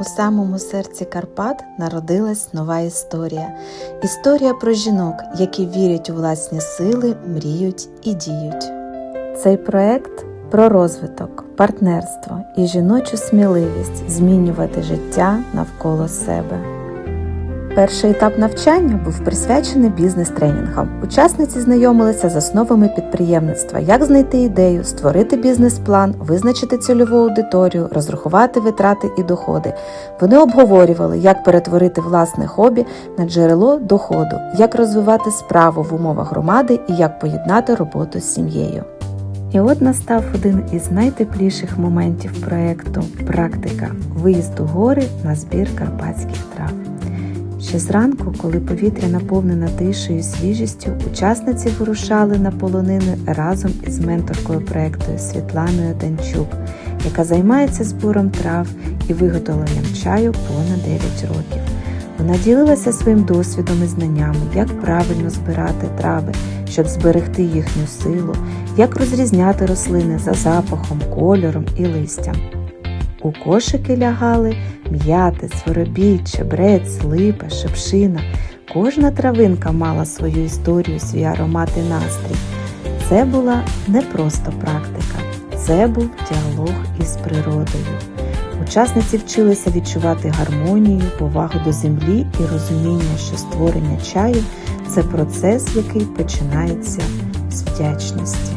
У самому серці Карпат народилась нова історія. Історія про жінок, які вірять у власні сили, мріють і діють. Цей проект про розвиток, партнерство і жіночу сміливість змінювати життя навколо себе. Перший етап навчання був присвячений бізнес-тренінгам. Учасниці знайомилися з основами підприємництва, як знайти ідею, створити бізнес-план, визначити цільову аудиторію, розрахувати витрати і доходи. Вони обговорювали, як перетворити власне хобі на джерело доходу, як розвивати справу в умовах громади і як поєднати роботу з сім'єю. І от настав один із найтепліших моментів проекту практика виїзд у гори на збір карпатських трав. Ще зранку, коли повітря наповнене тишею і свіжістю, учасниці вирушали на полонини разом із менторкою проекту Світланою Данчук, яка займається збором трав і виготовленням чаю понад 9 років. Вона ділилася своїм досвідом і знаннями, як правильно збирати трави, щоб зберегти їхню силу, як розрізняти рослини за запахом, кольором і листям. У кошики лягали м'яти, своробій, чебрець, липа, шепшина. Кожна травинка мала свою історію, свій аромат і настрій. Це була не просто практика, це був діалог із природою. Учасниці вчилися відчувати гармонію, повагу до землі і розуміння, що створення чаю це процес, який починається з вдячності.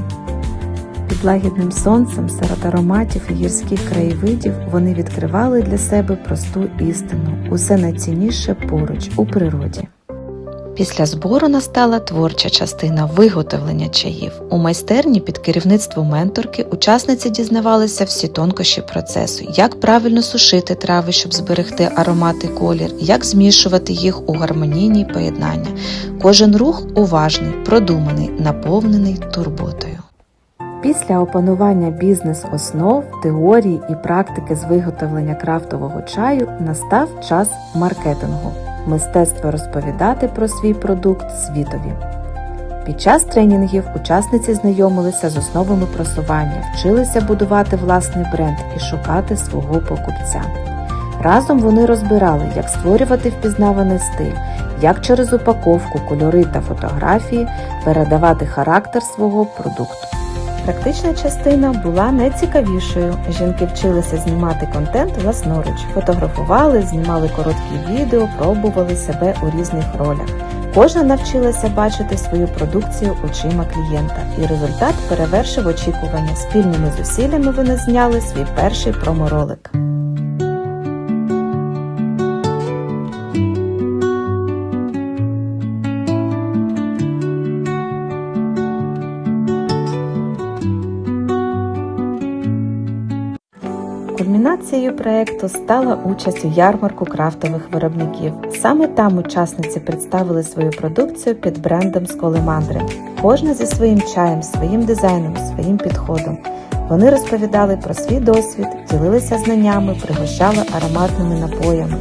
Під лагідним сонцем серед ароматів і гірських краєвидів вони відкривали для себе просту істину усе найцінніше поруч у природі. Після збору настала творча частина виготовлення чаїв. У майстерні під керівництвом менторки учасниці дізнавалися всі тонкощі процесу, як правильно сушити трави, щоб зберегти аромат і колір, як змішувати їх у гармонійні поєднання. Кожен рух уважний, продуманий, наповнений турботою. Після опанування бізнес-основ, теорії і практики з виготовлення крафтового чаю настав час маркетингу мистецтво розповідати про свій продукт світові. Під час тренінгів учасниці знайомилися з основами просування, вчилися будувати власний бренд і шукати свого покупця. Разом вони розбирали, як створювати впізнаваний стиль, як через упаковку, кольори та фотографії передавати характер свого продукту. Практична частина була найцікавішою. Жінки вчилися знімати контент власноруч, фотографували, знімали короткі відео, пробували себе у різних ролях. Кожна навчилася бачити свою продукцію очима клієнта, і результат перевершив очікування. Спільними зусиллями вони зняли свій перший проморолик. Кульмінацією проекту стала участь у ярмарку крафтових виробників. Саме там учасниці представили свою продукцію під брендом Сколемандри. Кожна зі своїм чаєм, своїм дизайном, своїм підходом. Вони розповідали про свій досвід, ділилися знаннями, пригощали ароматними напоями.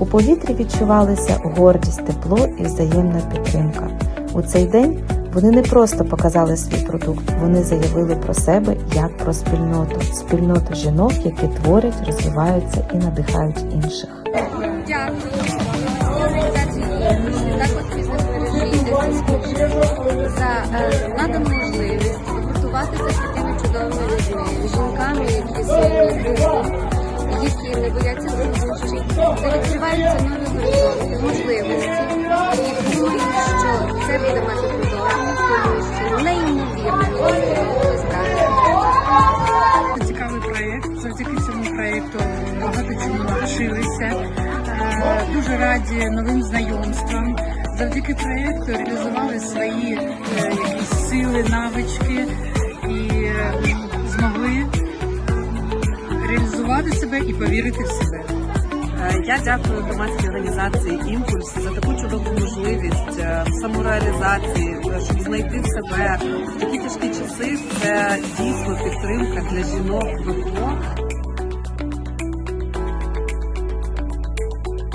У повітрі відчувалися гордість, тепло і взаємна підтримка. У цей день вони не просто показали свій продукт, вони заявили про себе як про спільноту, спільноту жінок, які творять, розвиваються і надихають інших. За е, надану можливість гуртуватися такими чудовими людьми, жінками, які які не бояться труднощів, де відкриваються Дуже новим знайомствам. Завдяки проєкту реалізували свої е, якісь сили, навички і змогли реалізувати себе і повірити в себе. Е, Я дякую громадській організації Імпульс за таку чудову можливість е, самореалізації, щоб знайти себе в такі тяжкі часи. Це дійсно підтримка для жінок ВПО